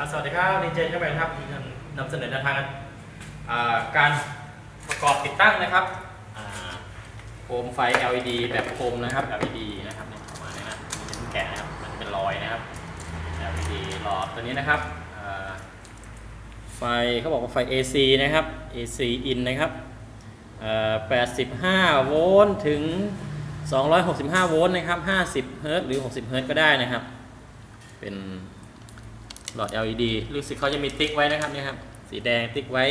ครับสวัสดีครับดีเจช่างแบนครับนำเสนอแนวทางการประกอบติดตั้งนะครับโคมไฟ LED แบบโคมนะครับ LED นะครับเนี่ยประมาณนี้นะมันจะเป็นแกะนะครับมันจะเป็นรอยนะครับ LED หลอดตัวนี้นะครับไฟเขาบอกว่าไฟ AC นะครับ AC in นะครับ85 โวลต์ถึง 265 โวลต์นะครับ 50 เฮิรตซ์หรือ 60 เฮิรตซ์ก็ได้นะครับ เป็น หลอด LED รู้สึกเขาจะมีติ๊กไว้นะครับนี่ครับ สีแดงติ๊กไว้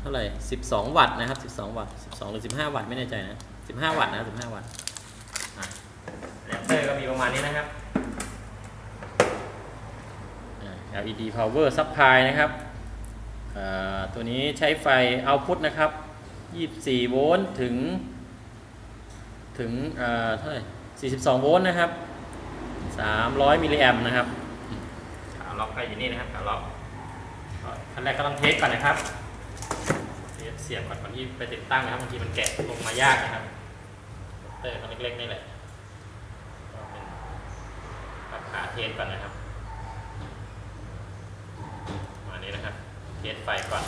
เท่าไหร่ 12 วัตต์นะครับ 12 วัตต์ 12 หรือ 15 วัตต์ไม่แน่ใจนะ 15 วัตต์นะ 15 วัตต์อะแรปเตอร์ก็มีประมาณนี้นะครับ LED power supply นะครับ ตัวนี้ใช้ไฟ output นะครับ 24 โวลต์ถึง ถึงเท่าไหร่ 42 โวลต์นะครับ 300 มิลลิแอมป์นะครับ ล็อกก็อยู่นี่นะครับขาล็อกก็ขั้นแรกก็ต้องเทสก่อนนะครับเทสเสียบก่อนก่อนที่ไปติดตั้งนะครับบางทีมันแกะลงมายากนะครับเตอร์ก็เล็กๆนี่แหละก็เป็นปรับขาเทสก่อนนะครับมานี้นะครับเทสไฟก่อน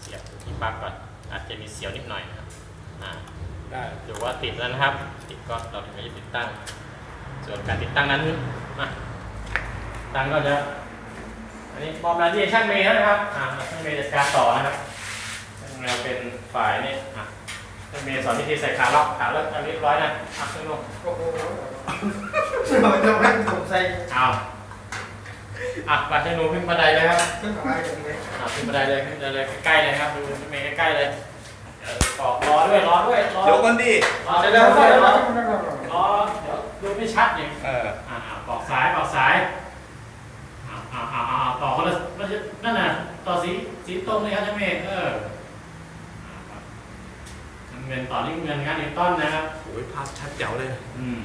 เสียบที่ปลั๊กก่อนอาจจะมีเสียวนิดหน่อยนะครับอ่าได้ดูว่าติดแล้วนะครับ ติดก็เราถึงจะติดตั้ง ส่วนการติดตั้งนั้นมา ตั้งก็จะ อันนี้มอบหน้าที่ให้ช่างเมย์แล้วนะครับ อ่าช่างเมย์จัดการต่อนะครับช่างเมย์เป็นฝ่ายนี่อะช่างเมย์สอนวิธีใส่ขาล็อกขาล็อกอันเรียบร้อยนะอะขึ้นลงโอ้โหเราจะแม่งผมใส่เอาอะไปช่างหนูขึ้นบันไดเลยครับขึ้นอะไรอย่างเงี้ยอะขึ้นบันไดเลยขึ้นบันไดเลยใกล้ๆเลยครับดูช่างเมย์ใกล้ๆเลยเดี๋ยวกรอกรอด้วยรอด้วยรอเดี๋ยวก่อนดิรอเดี๋ยวเดี๋ยวเดี๋ยวรอรอเดี๋ยวดูไม่ชัดอย่างเอออ่าๆบอกสายบอกสายอ่าอ่าอ่าอ่าต่อ คนละมันจะนั่นน่ะต่อสีสีตรงเลยครับช่างเมฆเอออ่าครับน้ำเงินต่อที่เงินงานนิวตันนะครับโอ้ยภาพชัดเจ๋วเลย อืม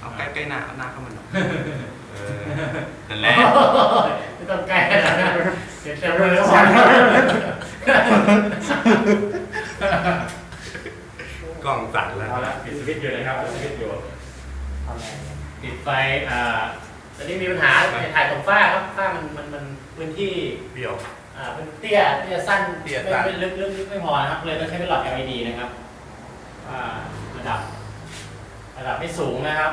เอาใกล้ใกล้ๆหน้าเอาหน้าเข้ามันหน่อยเออนั่นแหละไม่ต้องใกล้ขนาดนั้นเสียเต็มเลยแล้วสอนกล้องสั่นแล้วเอาละปิดสวิตช์อยู่นะครับปิดสวิตช์อยู่อะไรปิดไฟอ่า ตอนนี้มีปัญหาถ่ายตรงฝ้าครับฝ้ามันมันมันพื้นที่เบี้ยว อ่าเป็นเตี้ยเตี้ยสั้นเตี้ยสั้น ไม่ไม่ลึกลึกลึกไม่พอนะครับเลยต้องใช้เป็นหลอด LED นะครับอ่าระดับ ระดับไม่สูงนะครับ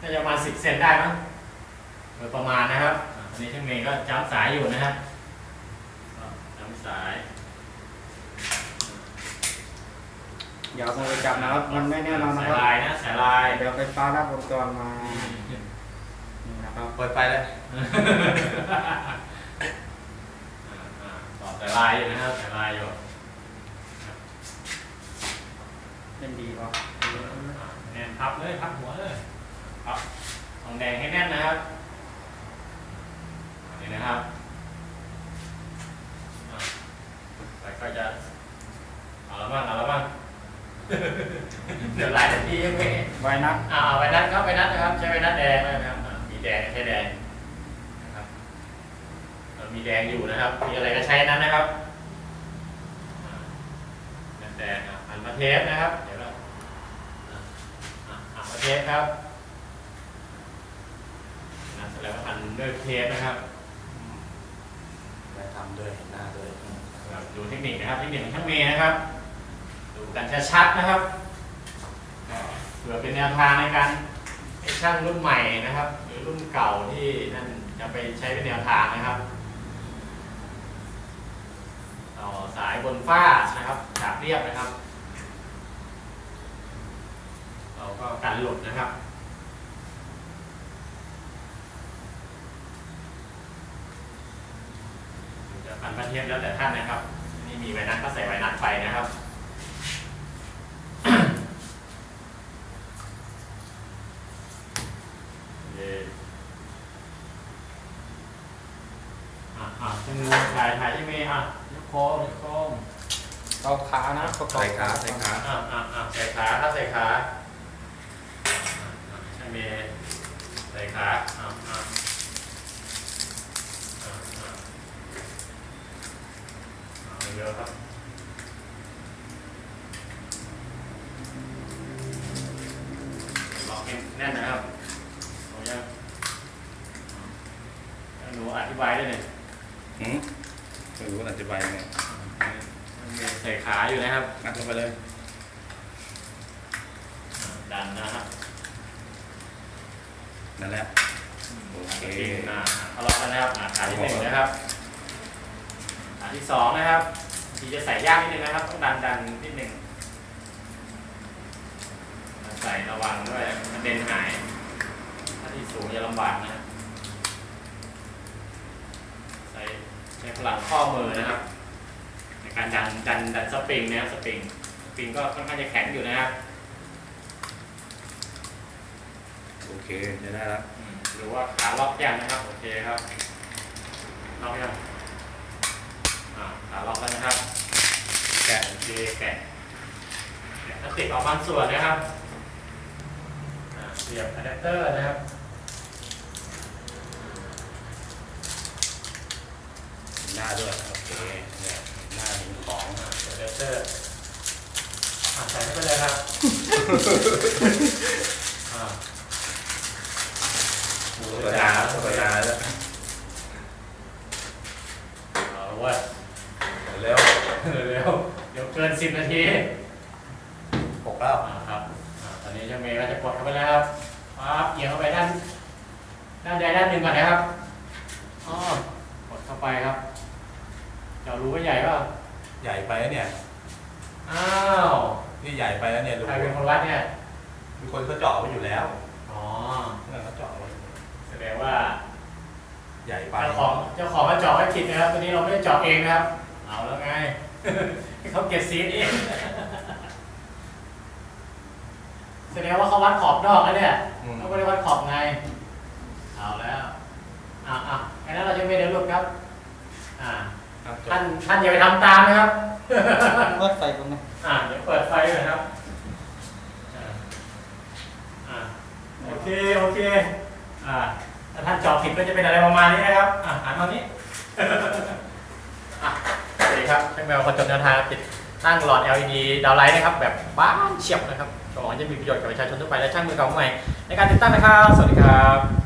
น่าจะประมาณ10เซนได้มั้งโดยประมาณนะครับอ่าอันนี้ช่างเมย์ก็จ้ำสายอยู่นะครับก็จ้ำสาย อย่าเอามือไปจับนะครับ มันไม่แน่นอนนะสายครับลายนะสายลาย เดี๋ยวไฟฟ้ารัดวงจรมานี่นะ ครับเปิดไฟเลยอ่าอ่าต่อสายลายอยู่นะครับสายลายอยู่เป็นดีป่ะอ่าแน่นพับเลยพับหัวเลยพับทองแดงให้แน่นนะครับนี่นะครับอ่าแล้วก็จะเอาละบ้างเอาละบ้างเดี๋ยวหลายนาทียังไม่ไว้นัดอ่าเอาไว้นัดครับไว้นัดนะครับ ใช้ไว้นัดแดงนะครับอ่ามี แดงใช้แดงนะครับเอ่อมีแดงอยู่นะครับ มีอะไรก็ใช้นั้นนะครับอ่านัดแดงอะหันมาเทสนะครับ เดี๋ยวเราอะอะหันมาเทสครับนะเสร็จแล้วก็หันด้วยเทสนะครับไปทำด้วยเห็นหน้าด้วยครับดูเทคนิคนะครับเทคนิคของช่างเมย์นะครับ ดูกันชัดๆนะครับก็เผื่อเป็นแนวทางในการให้ ช่างรุ่นใหม่นะครับ หรือรุ่นเก่าที่นั่นจะไปใช้เป็นแนวทางนะครับ ต่อสายบนฝ้านะครับฉาบเรียบนะครับ เราก็กันหลุดนะครับจะพันประเทียบแล้วแต่ท่านนะครับ นี่มีไวนัสก็ใส่ไวนัสไปนะครับ เย่อะอะเป็นงู ถ่ายถ่ายใช่ไหมอะยกโค้งยกโค้งเอาขานะประกอบใส่ขาใส่ขา อะอะอะใส่ขาครับใส่ขาอะอะใช่ไหมใส่ขาอะอะอะอะเอาเยอะครับล็อกให้แน่นนะครับเอายังอธิบายด้วยเนี่ย หืมไม่รู้อธิบายยังไงมันมีใส่ขาอยู่นะครับ งัดลงไปเลยอ่าดันนะครับนั่นแหละ โอเคอ่าเอาล็อกแล้วนะครับอ่าขาที่หนึ่งนะครับขาที่สองนะครับทีจะใส่ยากนิดนึงนะครับ ต้องดันดันนิดหนึ่งใส่ระวังด้วยมันเด่นหาย ถ้าที่สูงจะลำบากนะใช้ ใช้พลังข้อมือนะครับ ในการดันดันดันสปริงนะครับสปริงสปริงก็ค่อนข้างจะแข็งอยู่นะครับโอเคจะได้แล้วอืมหรือว่าขาล็อกยังนะครับโอเคครับล็อกยังอ่าขาล็อกแล้วนะครับ แกะโอเคแกะแกะพลาสติกออกบางส่วนนะครับอ่าเสียบอะแดปเตอร์นะครับ หน้าด้วยโอเคเนี่ยหน้ามีของอ่าเสียบอะแดปเตอร์อ่าใส่เข้าไปเลยครับอ่าธรรมดาธรรมดาแล้วเอาเว้ยเร็วเร็วเดี๋ยวเกินสิบนาทีหกแล้วอ่าครับอ่าตอนนี้ช่างเมย์ก็จะกดเข้าไปแล้วครับปั๊บเอียงเข้าไปด้านด้านใดด้านหนึ่งก่อนนะครับอ๋อกดเข้าไปครับ เจาะรูว่าใหญ่เปล่าใหญ่ไปแล้วเนี่ย อ้าวนี่ใหญ่ไปแล้วเนี่ยรูใครเป็นคนวัดเนี่ย มีคนเขาเจาะไว้อยู่แล้วอ๋อเนี่ยเขาเจาะไว้แสดงว่าใหญ่ไปเจ้าของเจ้าของมาเจาะให้ผิดนะครับ ตัวนี้เราไม่ได้เจาะเองนะครับ เอาแล้วไง เขาเก็บซีดเอง แสดงว่าเขาวัดขอบนอกแล้วเนี่ยอืมเขาไม่ได้วัดขอบใน เอาแล้ว อะอะแค่นั้นเราจะไม่ได้รูปครับ อ่าอะจบ ท่านท่านอย่าไปทำตามนะครับวัดไฟตรงนี้อ่าเดี๋ยวเปิดไฟเลยครับอ่าอ่าโอเคโอเคอ่าถ้าท่านเจอบผิดก็จะเป็นอะไรประมาณนี้นะครับอ่าหันมานี้อะสวัสดีครับช่างแมวคนจบแนวทางติดตั้งหลอด LED ดาวไลท์นะครับ แบบบ้านเฉียบนะครับก็หวังจะมีประโยชน์กับประชาชนทั่วไปและช่างมือเก่ามือใหม่ในการติดตั้งนะครับ สวัสดีครับ